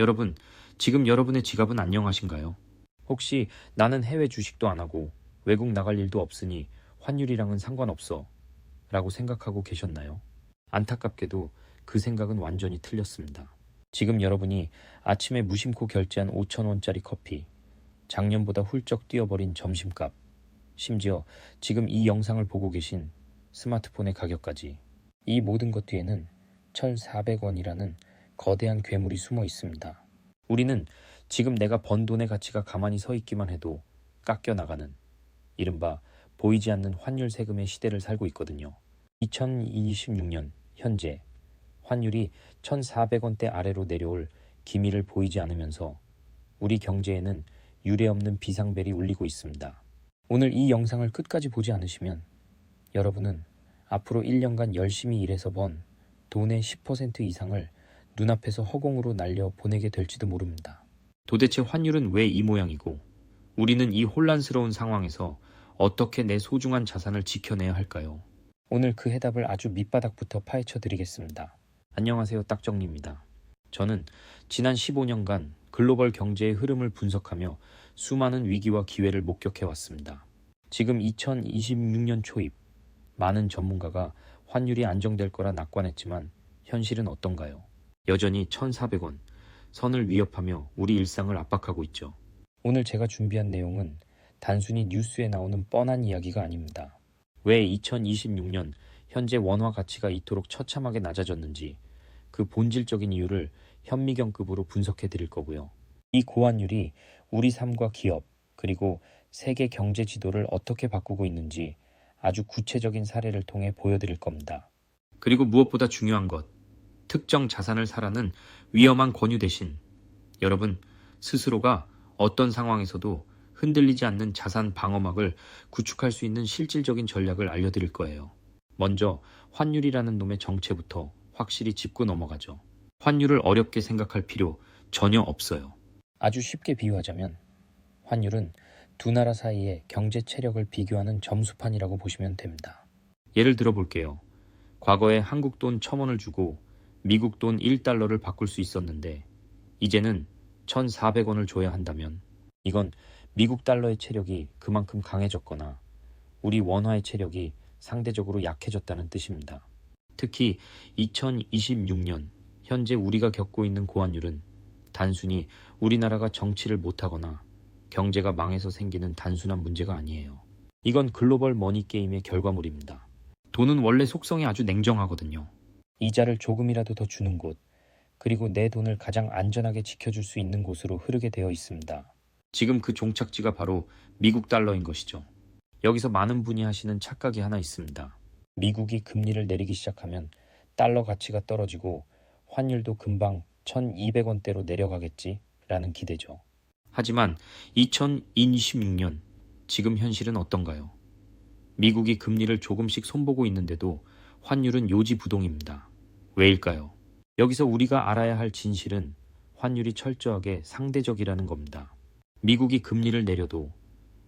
여러분, 지금 여러분의 지갑은 안녕하신가요? 혹시 나는 해외 주식도 안 하고 외국 나갈 일도 없으니 환율이랑은 상관없어 라고 생각하고 계셨나요? 안타깝게도 그 생각은 완전히 틀렸습니다. 지금 여러분이 아침에 무심코 결제한 5천원짜리 커피, 작년보다 훌쩍 뛰어버린 점심값, 심지어 지금 이 영상을 보고 계신 스마트폰의 가격까지 이 모든 것 뒤에는 1,400원이라는 거대한 괴물이 숨어 있습니다. 우리는 지금 내가 번 돈의 가치가 가만히 서 있기만 해도 깎여 나가는 이른바 보이지 않는 환율 세금의 시대를 살고 있거든요. 2026년 현재 환율이 1,400원대 아래로 내려올 기미를 보이지 않으면서 우리 경제에는 유례없는 비상벨이 울리고 있습니다. 오늘 이 영상을 끝까지 보지 않으시면 여러분은 앞으로 1년간 열심히 일해서 번 돈의 10% 이상을 눈앞에서 허공으로 날려 보내게 될지도 모릅니다. 도대체 환율은 왜 이 모양이고 우리는 이 혼란스러운 상황에서 어떻게 내 소중한 자산을 지켜내야 할까요? 오늘 그 해답을 아주 밑바닥부터 파헤쳐 드리겠습니다. 안녕하세요. 딱정리입니다. 저는 지난 15년간 글로벌 경제의 흐름을 분석하며 수많은 위기와 기회를 목격해 왔습니다. 지금 2026년 초입, 많은 전문가가 환율이 안정될 거라 낙관했지만 현실은 어떤가요? 여전히 1,400원 선을 위협하며 우리 일상을 압박하고 있죠. 오늘 제가 준비한 내용은 단순히 뉴스에 나오는 뻔한 이야기가 아닙니다. 왜 2026년 현재 원화 가치가 이토록 처참하게 낮아졌는지 그 본질적인 이유를 현미경급으로 분석해 드릴 거고요. 이 고환율이 우리 삶과 기업 그리고 세계 경제 지도를 어떻게 바꾸고 있는지 아주 구체적인 사례를 통해 보여드릴 겁니다. 그리고 무엇보다 중요한 것, 특정 자산을 사라는 위험한 권유 대신 여러분 스스로가 어떤 상황에서도 흔들리지 않는 자산 방어막을 구축할 수 있는 실질적인 전략을 알려드릴 거예요. 먼저 환율이라는 놈의 정체부터 확실히 짚고 넘어가죠. 환율을 어렵게 생각할 필요 전혀 없어요. 아주 쉽게 비유하자면 환율은 두 나라 사이의 경제 체력을 비교하는 점수판이라고 보시면 됩니다. 예를 들어 볼게요. 과거에 한국 돈 1000원을 주고 미국 돈 1달러를 바꿀 수 있었는데 이제는 1,400원을 줘야 한다면 이건 미국 달러의 체력이 그만큼 강해졌거나 우리 원화의 체력이 상대적으로 약해졌다는 뜻입니다. 특히 2026년 현재 우리가 겪고 있는 고환율은 단순히 우리나라가 정치를 못하거나 경제가 망해서 생기는 단순한 문제가 아니에요. 이건 글로벌 머니 게임의 결과물입니다. 돈은 원래 속성이 아주 냉정하거든요. 이자를 조금이라도 더 주는 곳, 그리고 내 돈을 가장 안전하게 지켜줄 수 있는 곳으로 흐르게 되어 있습니다. 지금 그 종착지가 바로 미국 달러인 것이죠. 여기서 많은 분이 하시는 착각이 하나 있습니다. 미국이 금리를 내리기 시작하면 달러 가치가 떨어지고 환율도 금방 1200원대로 내려가겠지 라는 기대죠. 하지만 2026년 지금 현실은 어떤가요? 미국이 금리를 조금씩 손보고 있는데도 환율은 요지부동입니다. 왜일까요? 여기서 우리가 알아야 할 진실은 환율이 철저하게 상대적이라는 겁니다. 미국이 금리를 내려도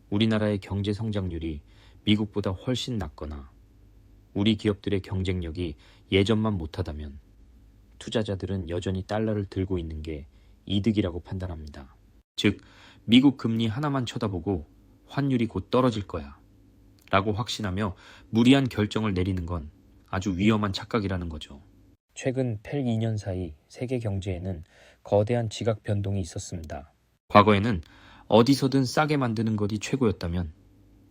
우리나라의 경제 성장률이 미국보다 훨씬 낮거나 우리 기업들의 경쟁력이 예전만 못하다면 투자자들은 여전히 달러를 들고 있는 게 이득이라고 판단합니다. 즉, 미국 금리 하나만 쳐다보고 환율이 곧 떨어질 거야. 라고 확신하며 무리한 결정을 내리는 건 아주 위험한 착각이라는 거죠. 최근 8, 2년 사이 세계 경제에는 거대한 지각 변동이 있었습니다. 과거에는 어디서든 싸게 만드는 것이 최고였다면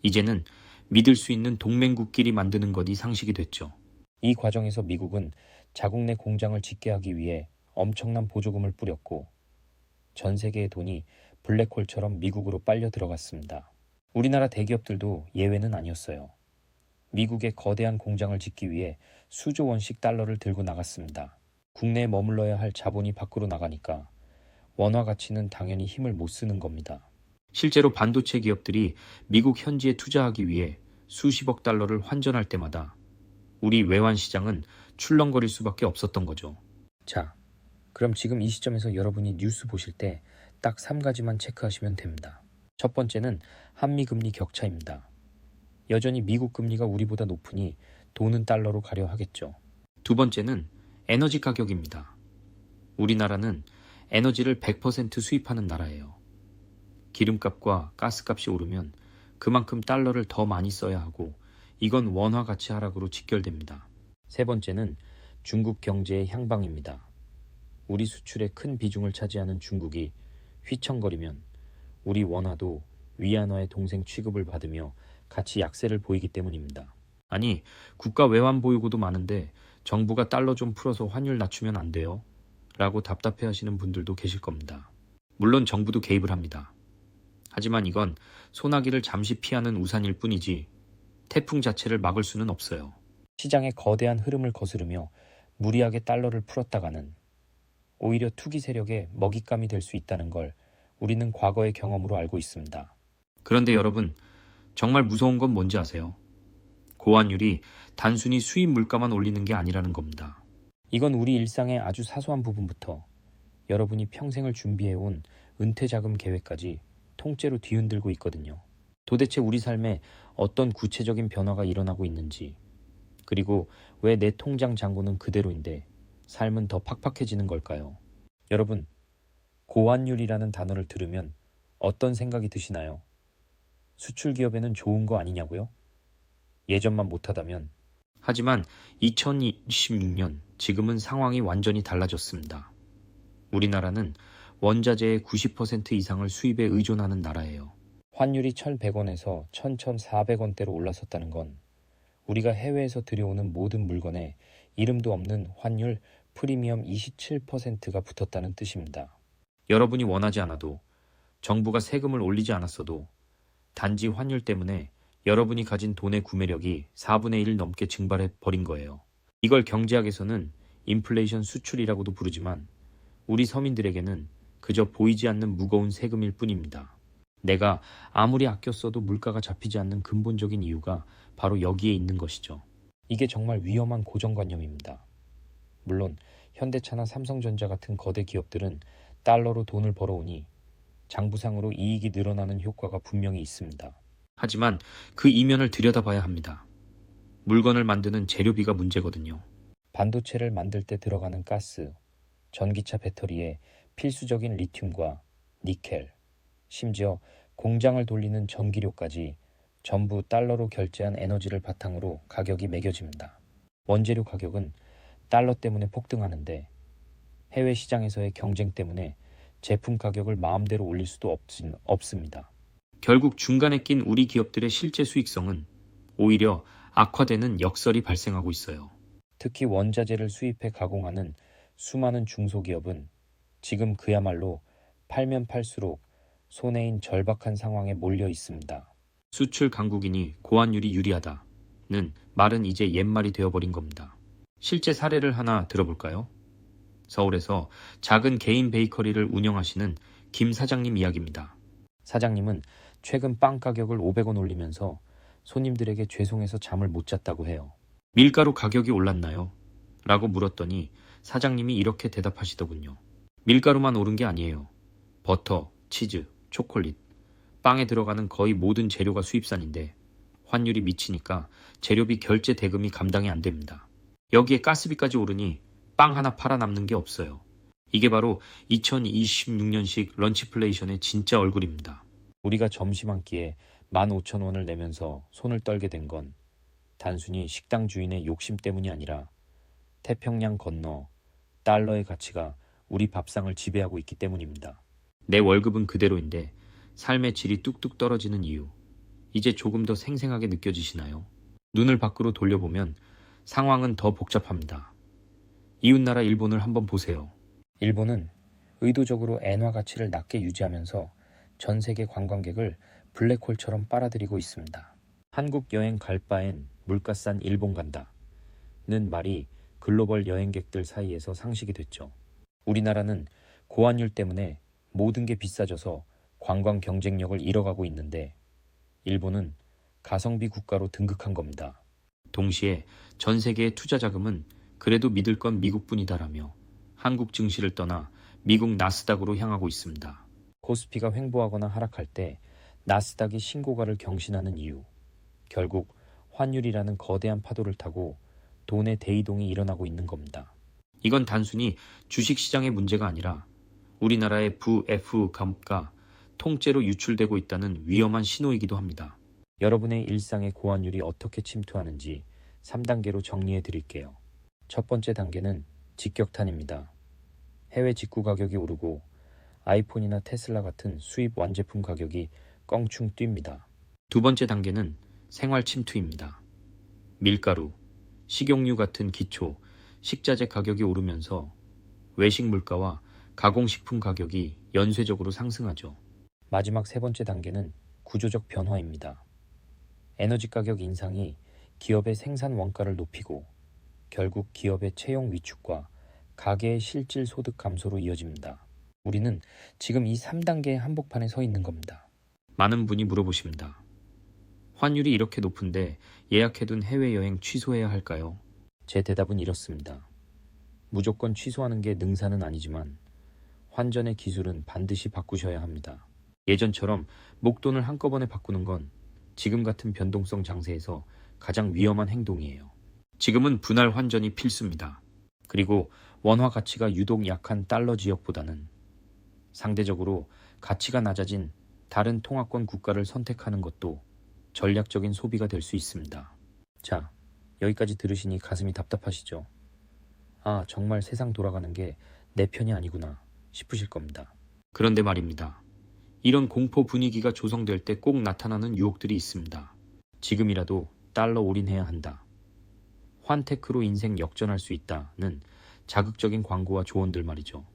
이제는 믿을 수 있는 동맹국끼리 만드는 것이 상식이 됐죠. 이 과정에서 미국은 자국 내 공장을 짓게 하기 위해 엄청난 보조금을 뿌렸고 전 세계의 돈이 블랙홀처럼 미국으로 빨려 들어갔습니다. 우리나라 대기업들도 예외는 아니었어요. 미국의 거대한 공장을 짓기 위해 수조 원씩 달러를 들고 나갔습니다. 국내에 머물러야 할 자본이 밖으로 나가니까 원화 가치는 당연히 힘을 못 쓰는 겁니다. 실제로 반도체 기업들이 미국 현지에 투자하기 위해 수십억 달러를 환전할 때마다 우리 외환 시장은 출렁거릴 수밖에 없었던 거죠. 자, 그럼 지금 이 시점에서 여러분이 뉴스 보실 때 딱 3가지만 체크하시면 됩니다. 첫 번째는 한미 금리 격차입니다. 여전히 미국 금리가 우리보다 높으니 돈은 달러로 가려 하겠죠. 두 번째는 에너지 가격입니다. 우리나라는 에너지를 100% 수입하는 나라예요. 기름값과 가스값이 오르면 그만큼 달러를 더 많이 써야 하고 이건 원화 가치 하락으로 직결됩니다. 세 번째는 중국 경제의 향방입니다. 우리 수출의 큰 비중을 차지하는 중국이 휘청거리면 우리 원화도 위안화의 동생 취급을 받으며 같이 약세를 보이기 때문입니다. 아니, 국가 외환 보유고도 많은데 정부가 달러 좀 풀어서 환율 낮추면 안 돼요? 라고 답답해 하시는 분들도 계실 겁니다. 물론 정부도 개입을 합니다. 하지만 이건 소나기를 잠시 피하는 우산일 뿐이지 태풍 자체를 막을 수는 없어요. 시장의 거대한 흐름을 거스르며 무리하게 달러를 풀었다가는 오히려 투기 세력의 먹잇감이 될 수 있다는 걸 우리는 과거의 경험으로 알고 있습니다. 그런데 여러분, 정말 무서운 건 뭔지 아세요? 고환율이 단순히 수입 물가만 올리는 게 아니라는 겁니다. 이건 우리 일상의 아주 사소한 부분부터 여러분이 평생을 준비해온 은퇴 자금 계획까지 통째로 뒤흔들고 있거든요. 도대체 우리 삶에 어떤 구체적인 변화가 일어나고 있는지, 그리고 왜 내 통장 잔고는 그대로인데 삶은 더 팍팍해지는 걸까요? 여러분, 고환율이라는 단어를 들으면 어떤 생각이 드시나요? 수출 기업에는 좋은 거 아니냐고요? 예전만 못하다면. 하지만 2026년 지금은 상황이 완전히 달라졌습니다. 우리나라는 원자재의 90% 이상을 수입에 의존하는 나라예요. 환율이 1,100원에서 1,400원대로 올라섰다는 건 우리가 해외에서 들여오는 모든 물건에 이름도 없는 환율 프리미엄 27%가 붙었다는 뜻입니다. 여러분이 원하지 않아도 정부가 세금을 올리지 않았어도 단지 환율 때문에 여러분이 가진 돈의 구매력이 4분의 1 넘게 증발해 버린 거예요. 이걸 경제학에서는 인플레이션 수출이라고도 부르지만 우리 서민들에게는 그저 보이지 않는 무거운 세금일 뿐입니다. 내가 아무리 아껴 써도 물가가 잡히지 않는 근본적인 이유가 바로 여기에 있는 것이죠. 이게 정말 위험한 고정관념입니다. 물론 현대차나 삼성전자 같은 거대 기업들은 달러로 돈을 벌어오니 장부상으로 이익이 늘어나는 효과가 분명히 있습니다. 하지만 그 이면을 들여다봐야 합니다. 물건을 만드는 재료비가 문제거든요. 반도체를 만들 때 들어가는 가스, 전기차 배터리에 필수적인 리튬과 니켈, 심지어 공장을 돌리는 전기료까지 전부 달러로 결제한 에너지를 바탕으로 가격이 매겨집니다. 원재료 가격은 달러 때문에 폭등하는데 해외 시장에서의 경쟁 때문에 제품 가격을 마음대로 올릴 수도 없, 없습니다. 결국 중간에 낀 우리 기업들의 실제 수익성은 오히려 악화되는 역설이 발생하고 있어요. 특히 원자재를 수입해 가공하는 수많은 중소기업은 지금 그야말로 팔면 팔수록 손해인 절박한 상황에 몰려 있습니다. 수출 강국이니 고환율이 유리하다는 말은 이제 옛말이 되어버린 겁니다. 실제 사례를 하나 들어볼까요? 서울에서 작은 개인 베이커리를 운영하시는 김 사장님 이야기입니다. 사장님은 최근 빵 가격을 500원 올리면서 손님들에게 죄송해서 잠을 못 잤다고 해요. 밀가루 가격이 올랐나요? 라고 물었더니 사장님이 이렇게 대답하시더군요. 밀가루만 오른 게 아니에요. 버터, 치즈, 초콜릿, 빵에 들어가는 거의 모든 재료가 수입산인데 환율이 미치니까 재료비 결제 대금이 감당이 안 됩니다. 여기에 가스비까지 오르니 빵 하나 팔아 남는 게 없어요. 이게 바로 2026년식 런치플레이션의 진짜 얼굴입니다. 우리가 점심 한 끼에 15,000원을 내면서 손을 떨게 된 건 단순히 식당 주인의 욕심 때문이 아니라 태평양 건너 달러의 가치가 우리 밥상을 지배하고 있기 때문입니다. 내 월급은 그대로인데 삶의 질이 뚝뚝 떨어지는 이유. 이제 조금 더 생생하게 느껴지시나요? 눈을 밖으로 돌려보면 상황은 더 복잡합니다. 이웃나라 일본을 한번 보세요. 일본은 의도적으로 엔화 가치를 낮게 유지하면서 전 세계 관광객을 블랙홀처럼 빨아들이고 있습니다. 한국 여행 갈 바엔 물가 싼 일본 간다. 는 말이 글로벌 여행객들 사이에서 상식이 됐죠. 우리나라는 고환율 때문에 모든 게 비싸져서 관광 경쟁력을 잃어가고 있는데 일본은 가성비 국가로 등극한 겁니다. 동시에 전 세계의 투자 자금은 그래도 믿을 건 미국뿐이다라며 한국 증시를 떠나 미국 나스닥으로 향하고 있습니다. 코스피가 횡보하거나 하락할 때 나스닥이 신고가를 경신하는 이유. 결국 환율이라는 거대한 파도를 타고 돈의 대이동이 일어나고 있는 겁니다. 이건 단순히 주식 시장의 문제가 아니라 우리나라의 VF 감가 통째로 유출되고 있다는 위험한 신호이기도 합니다. 여러분의 일상에 고환율이 어떻게 침투하는지 3단계로 정리해 드릴게요. 첫 번째 단계는 직격탄입니다. 해외 직구 가격이 오르고 아이폰이나 테슬라 같은 수입 완제품 가격이 껑충 뜁니다. 두 번째 단계는 생활 침투입니다. 밀가루, 식용유 같은 기초, 식자재 가격이 오르면서 외식 물가와 가공식품 가격이 연쇄적으로 상승하죠. 마지막 세 번째 단계는 구조적 변화입니다. 에너지 가격 인상이 기업의 생산 원가를 높이고 결국 기업의 채용 위축과 가계의 실질 소득 감소로 이어집니다. 우리는 지금 이 3단계의 한복판에 서 있는 겁니다. 많은 분이 물어보십니다. 환율이 이렇게 높은데 예약해둔 해외여행 취소해야 할까요? 제 대답은 이렇습니다. 무조건 취소하는 게 능사는 아니지만 환전의 기술은 반드시 바꾸셔야 합니다. 예전처럼 목돈을 한꺼번에 바꾸는 건 지금 같은 변동성 장세에서 가장 위험한 행동이에요. 지금은 분할 환전이 필수입니다. 그리고 원화 가치가 유독 약한 달러 지역보다는 상대적으로 가치가 낮아진 다른 통화권 국가를 선택하는 것도 전략적인 소비가 될 수 있습니다. 자, 여기까지 들으시니 가슴이 답답하시죠? 아, 정말 세상 돌아가는 게 내 편이 아니구나 싶으실 겁니다. 그런데 말입니다. 이런 공포 분위기가 조성될 때 꼭 나타나는 유혹들이 있습니다. 지금이라도 달러 올인해야 한다. 환테크로 인생 역전할 수 있다는 자극적인 광고와 조언들 말이죠.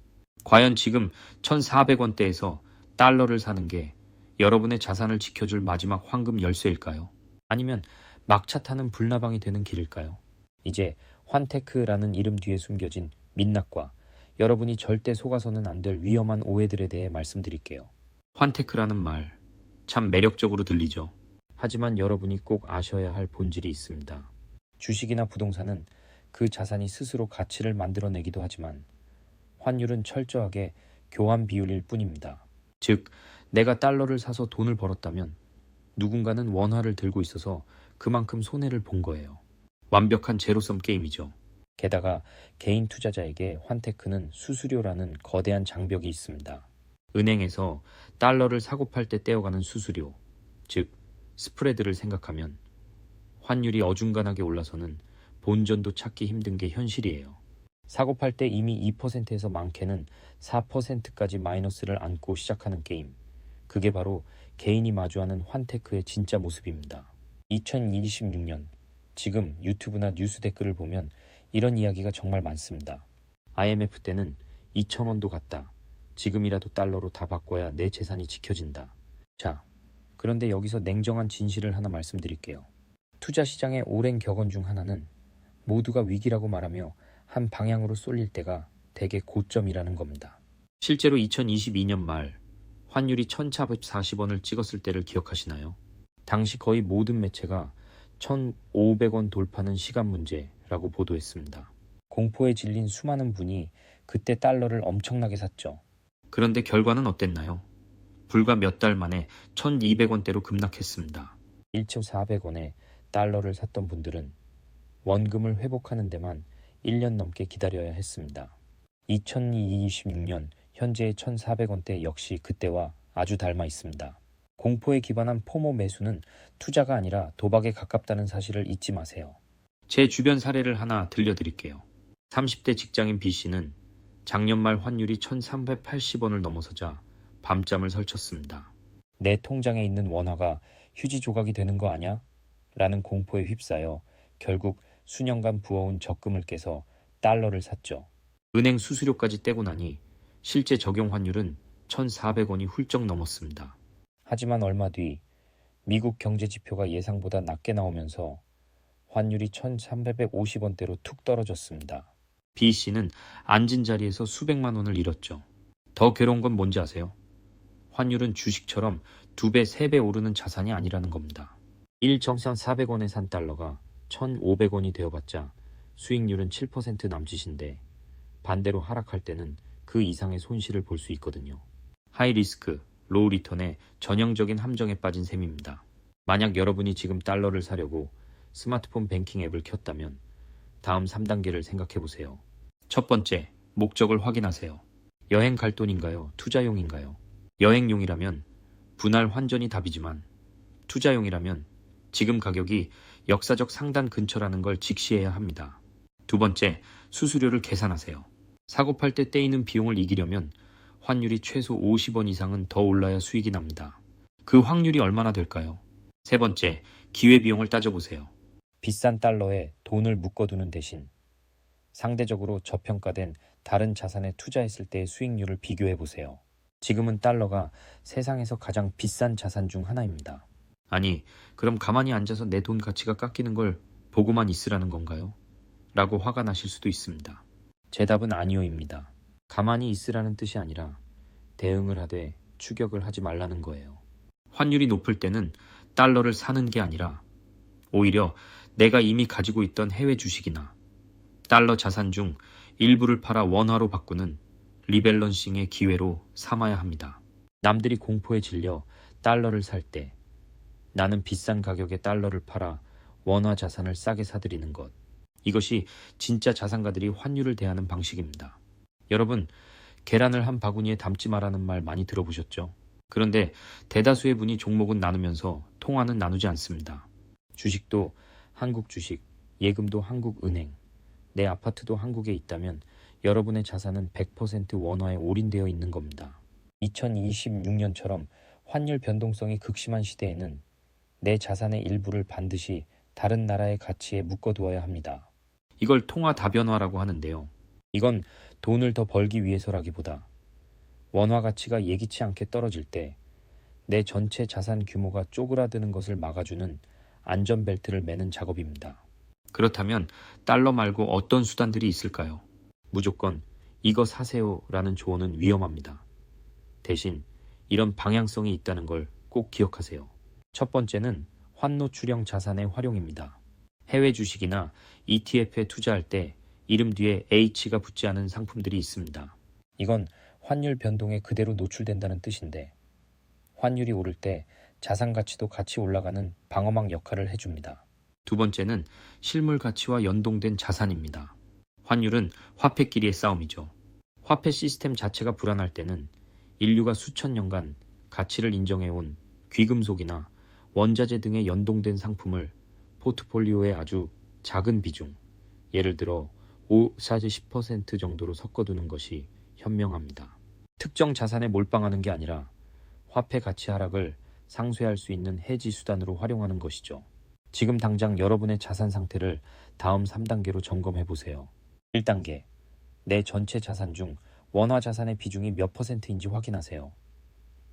과연 지금 1,400원대에서 달러를 사는 게 여러분의 자산을 지켜줄 마지막 황금 열쇠일까요? 아니면 막차 타는 불나방이 되는 길일까요? 이제 환테크라는 이름 뒤에 숨겨진 민낯과 여러분이 절대 속아서는 안 될 위험한 오해들에 대해 말씀드릴게요. 환테크라는 말 참 매력적으로 들리죠. 하지만 여러분이 꼭 아셔야 할 본질이 있습니다. 주식이나 부동산은 그 자산이 스스로 가치를 만들어내기도 하지만 환율은 철저하게 교환 비율일 뿐입니다. 즉, 내가 달러를 사서 돈을 벌었다면 누군가는 원화를 들고 있어서 그만큼 손해를 본 거예요. 완벽한 제로섬 게임이죠. 게다가 개인 투자자에게 환테크는 수수료라는 거대한 장벽이 있습니다. 은행에서 달러를 사고 팔 때 떼어가는 수수료, 즉 스프레드를 생각하면 환율이 어중간하게 올라서는 본전도 찾기 힘든 게 현실이에요. 사고 팔 때 이미 2%에서 많게는 4%까지 마이너스를 안고 시작하는 게임. 그게 바로 개인이 마주하는 환테크의 진짜 모습입니다. 2026년 지금 유튜브나 뉴스 댓글을 보면 이런 이야기가 정말 많습니다. IMF 때는 2천원도 갔다. 지금이라도 달러로 다 바꿔야 내 재산이 지켜진다. 자, 그런데 여기서 냉정한 진실을 하나 말씀드릴게요. 투자 시장의 오랜 격언 중 하나는 모두가 위기라고 말하며 한 방향으로 쏠릴 때가 대개 고점이라는 겁니다. 실제로 2022년 말 환율이 1,440원을 찍었을 때를 기억하시나요? 당시 거의 모든 매체가 1,500원 돌파는 시간 문제라고 보도했습니다. 공포에 질린 수많은 분이 그때 달러를 엄청나게 샀죠. 그런데 결과는 어땠나요? 불과 몇 달 만에 1200원대로 급락했습니다. 1,400원에 달러를 샀던 분들은 원금을 회복하는 데만 1년 넘게 기다려야 했습니다. 2026년 현재의 1,400원대 역시 그때와 아주 닮아 있습니다. 공포에 기반한 포모 매수는 투자가 아니라 도박에 가깝다는 사실을 잊지 마세요. 제 주변 사례를 하나 들려드릴게요. 30대 직장인 B씨는 작년 말 환율이 1380원을 넘어서자 밤잠을 설쳤습니다. 내 통장에 있는 원화가 휴지 조각이 되는 거 아냐? 라는 공포에 휩싸여 결국 수년간 부어온 적금을 깨서 달러를 샀죠. 은행 수수료까지 떼고 나니 실제 적용 환율은 1,400원이 훌쩍 넘었습니다. 하지만 얼마 뒤 미국 경제 지표가 예상보다 낮게 나오면서 환율이 1,350원대로 툭 떨어졌습니다. B 씨는 앉은 자리에서 수백만 원을 잃었죠. 더 괴로운 건 뭔지 아세요? 환율은 주식처럼 두 배, 세 배 오르는 자산이 아니라는 겁니다. 1정상 400원에 산 달러가 1,500원이 되어봤자 수익률은 7% 남짓인데 반대로 하락할 때는 그 이상의 손실을 볼 수 있거든요. 하이 리스크, 로우 리턴의 전형적인 함정에 빠진 셈입니다. 만약 여러분이 지금 달러를 사려고 스마트폰 뱅킹 앱을 켰다면 다음 3단계를 생각해 보세요. 첫 번째, 목적을 확인하세요. 여행 갈 돈인가요? 투자용인가요? 여행용이라면 분할 환전이 답이지만 투자용이라면 지금 가격이 역사적 상단 근처라는 걸 직시해야 합니다. 두 번째, 수수료를 계산하세요. 사고 팔 때 떼이는 비용을 이기려면 환율이 최소 50원 이상은 더 올라야 수익이 납니다. 그 확률이 얼마나 될까요? 세 번째, 기회비용을 따져보세요. 비싼 달러에 돈을 묶어두는 대신 상대적으로 저평가된 다른 자산에 투자했을 때의 수익률을 비교해 보세요. 지금은 달러가 세상에서 가장 비싼 자산 중 하나입니다. 아니, 그럼 가만히 앉아서 내 돈 가치가 깎이는 걸 보고만 있으라는 건가요? 라고 화가 나실 수도 있습니다. 제 답은 아니오입니다. 가만히 있으라는 뜻이 아니라 대응을 하되 추격을 하지 말라는 거예요. 환율이 높을 때는 달러를 사는 게 아니라 오히려 내가 이미 가지고 있던 해외 주식이나 달러 자산 중 일부를 팔아 원화로 바꾸는 리밸런싱의 기회로 삼아야 합니다. 남들이 공포에 질려 달러를 살 때 나는 비싼 가격에 달러를 팔아 원화 자산을 싸게 사들이는 것. 이것이 진짜 자산가들이 환율을 대하는 방식입니다. 여러분, 계란을 한 바구니에 담지 마라는 말 많이 들어보셨죠? 그런데 대다수의 분이 종목은 나누면서 통화는 나누지 않습니다. 주식도 한국 주식, 예금도 한국 은행, 내 아파트도 한국에 있다면 여러분의 자산은 100% 원화에 올인되어 있는 겁니다. 2026년처럼 환율 변동성이 극심한 시대에는 내 자산의 일부를 반드시 다른 나라의 가치에 묶어두어야 합니다. 이걸 통화 다변화라고 하는데요. 이건 돈을 더 벌기 위해서라기보다 원화 가치가 예기치 않게 떨어질 때 내 전체 자산 규모가 쪼그라드는 것을 막아주는 안전벨트를 매는 작업입니다. 그렇다면 달러 말고 어떤 수단들이 있을까요? 무조건 이거 사세요라는 조언은 위험합니다. 대신 이런 방향성이 있다는 걸 꼭 기억하세요. 첫 번째는 환노출형 자산의 활용입니다. 해외 주식이나 ETF에 투자할 때 이름 뒤에 H가 붙지 않은 상품들이 있습니다. 이건 환율 변동에 그대로 노출된다는 뜻인데 환율이 오를 때 자산 가치도 같이 올라가는 방어막 역할을 해줍니다. 두 번째는 실물 가치와 연동된 자산입니다. 환율은 화폐끼리의 싸움이죠. 화폐 시스템 자체가 불안할 때는 인류가 수천 년간 가치를 인정해온 귀금속이나 원자재 등에 연동된 상품을 포트폴리오에 아주 작은 비중, 예를 들어 5, 40, 10% 정도로 섞어두는 것이 현명합니다. 특정 자산에 몰빵하는 게 아니라 화폐 가치 하락을 상쇄할 수 있는 해지 수단으로 활용하는 것이죠. 지금 당장 여러분의 자산 상태를 다음 3단계로 점검해 보세요. 1단계. 내 전체 자산 중 원화 자산의 비중이 몇 퍼센트인지 확인하세요.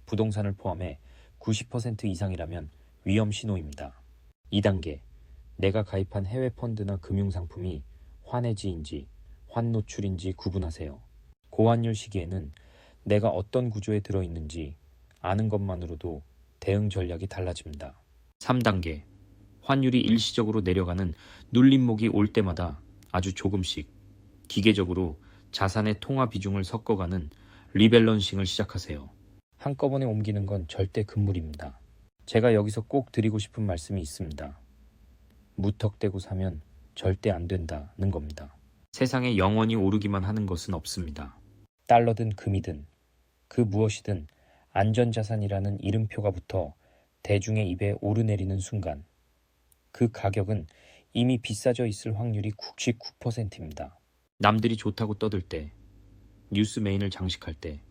부동산을 포함해 90% 이상이라면 위험 신호입니다. 2단계. 내가 가입한 해외 펀드나 금융 상품이 환해지인지 환노출인지 구분하세요. 고환율 시기에는 내가 어떤 구조에 들어있는지 아는 것만으로도 대응 전략이 달라집니다. 3단계. 환율이 일시적으로 내려가는 눌림목이 올 때마다 아주 조금씩 기계적으로 자산의 통화 비중을 섞어가는 리밸런싱을 시작하세요. 한꺼번에 옮기는 건 절대 금물입니다. 제가 여기서 꼭 드리고 싶은 말씀이 있습니다. 무턱대고 사면 절대 안 된다는 겁니다. 세상에 영원히 오르기만 하는 것은 없습니다. 달러든 금이든 그 무엇이든 안전자산이라는 이름표가 붙어 대중의 입에 오르내리는 순간 그 가격은 이미 비싸져 있을 확률이 99%입니다. 남들이 좋다고 떠들 때, 뉴스 메인을 장식할 때,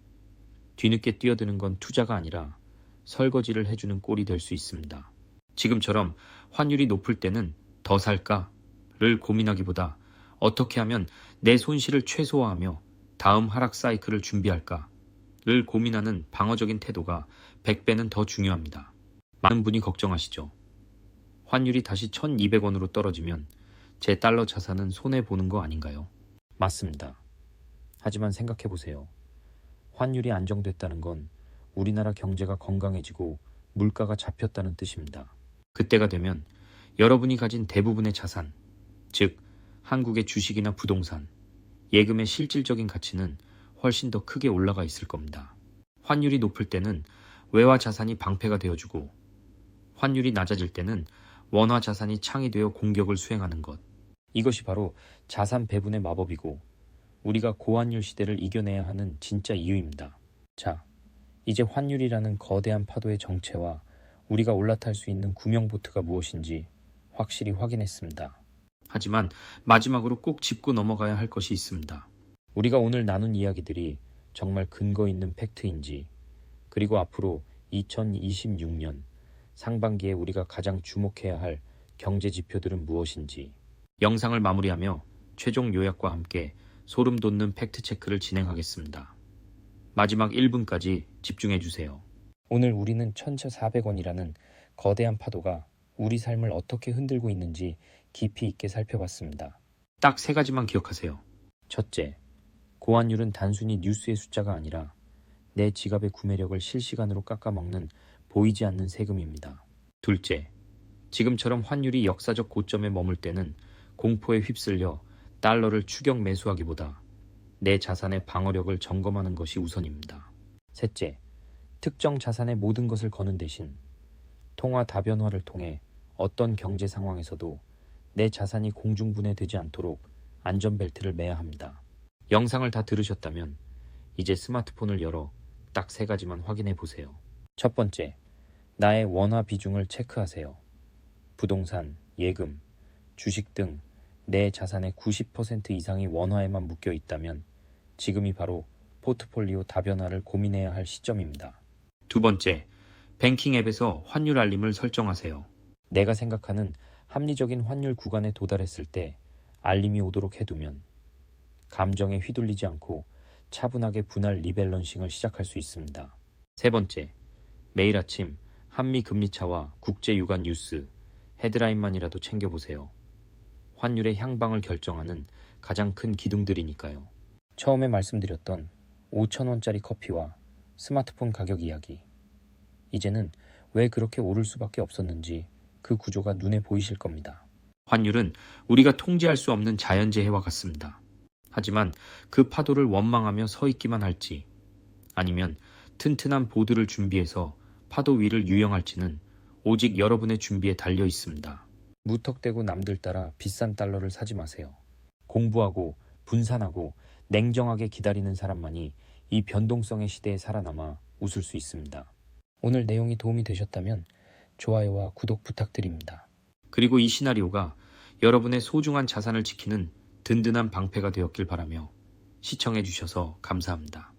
뒤늦게 뛰어드는 건 투자가 아니라 설거지를 해주는 꼴이 될 수 있습니다. 지금처럼 환율이 높을 때는 더 살까를 고민하기보다 어떻게 하면 내 손실을 최소화하며 다음 하락 사이클을 준비할까를 고민하는 방어적인 태도가 100배는 더 중요합니다. 많은 분이 걱정하시죠. 환율이 다시 1200원으로 떨어지면 제 달러 자산은 손해보는 거 아닌가요? 맞습니다. 하지만 생각해 보세요. 환율이 안정됐다는 건 우리나라 경제가 건강해지고 물가가 잡혔다는 뜻입니다. 그때가 되면 여러분이 가진 대부분의 자산, 즉 한국의 주식이나 부동산, 예금의 실질적인 가치는 훨씬 더 크게 올라가 있을 겁니다. 환율이 높을 때는 외화 자산이 방패가 되어주고 환율이 낮아질 때는 원화 자산이 창이 되어 공격을 수행하는 것. 이것이 바로 자산 배분의 마법이고 우리가 고환율 시대를 이겨내야 하는 진짜 이유입니다. 자, 이제 환율이라는 거대한 파도의 정체와 우리가 올라탈 수 있는 구명보트가 무엇인지 확실히 확인했습니다. 하지만 마지막으로 꼭 짚고 넘어가야 할 것이 있습니다. 우리가 오늘 나눈 이야기들이 정말 근거 있는 팩트인지, 그리고 앞으로 2026년 상반기에 우리가 가장 주목해야 할 경제 지표들은 무엇인지, 영상을 마무리하며 최종 요약과 함께 소름 돋는 팩트 체크를 진행하겠습니다. 마지막 1분까지 집중해 주세요. 오늘 우리는 1,400원이라는 거대한 파도가 우리 삶을 어떻게 흔들고 있는지 깊이 있게 살펴봤습니다. 딱 세 가지만 기억하세요. 첫째, 고환율은 단순히 뉴스의 숫자가 아니라 내 지갑의 구매력을 실시간으로 깎아먹는 보이지 않는 세금입니다. 둘째, 지금처럼 환율이 역사적 고점에 머물 때는 공포에 휩쓸려 달러를 추격 매수하기보다 내 자산의 방어력을 점검하는 것이 우선입니다. 셋째, 특정 자산의 모든 것을 거는 대신 통화 다변화를 통해 어떤 경제 상황에서도 내 자산이 공중분해되지 않도록 안전벨트를 매야 합니다. 영상을 다 들으셨다면 이제 스마트폰을 열어 딱 세 가지만 확인해 보세요. 첫 번째, 나의 원화 비중을 체크하세요. 부동산, 예금, 주식 등 내 자산의 90% 이상이 원화에만 묶여 있다면 지금이 바로 포트폴리오 다변화를 고민해야 할 시점입니다. 두 번째, 뱅킹 앱에서 환율 알림을 설정하세요. 내가 생각하는 합리적인 환율 구간에 도달했을 때 알림이 오도록 해두면 감정에 휘둘리지 않고 차분하게 분할 리밸런싱을 시작할 수 있습니다. 세 번째, 매일 아침 한미 금리차와 국제 유관 뉴스 헤드라인만이라도 챙겨보세요. 환율의 향방을 결정하는 가장 큰 기둥들이니까요. 처음에 말씀드렸던 5천원짜리 커피와 스마트폰 가격 이야기. 이제는 왜 그렇게 오를 수밖에 없었는지 그 구조가 눈에 보이실 겁니다. 환율은 우리가 통제할 수 없는 자연재해와 같습니다. 하지만 그 파도를 원망하며 서 있기만 할지 아니면 튼튼한 보드를 준비해서 파도 위를 유영할지는 오직 여러분의 준비에 달려 있습니다. 무턱대고 남들 따라 비싼 달러를 사지 마세요. 공부하고 분산하고 냉정하게 기다리는 사람만이 이 변동성의 시대에 살아남아 웃을 수 있습니다. 오늘 내용이 도움이 되셨다면 좋아요와 구독 부탁드립니다. 그리고 이 시나리오가 여러분의 소중한 자산을 지키는 든든한 방패가 되었길 바라며 시청해 주셔서 감사합니다.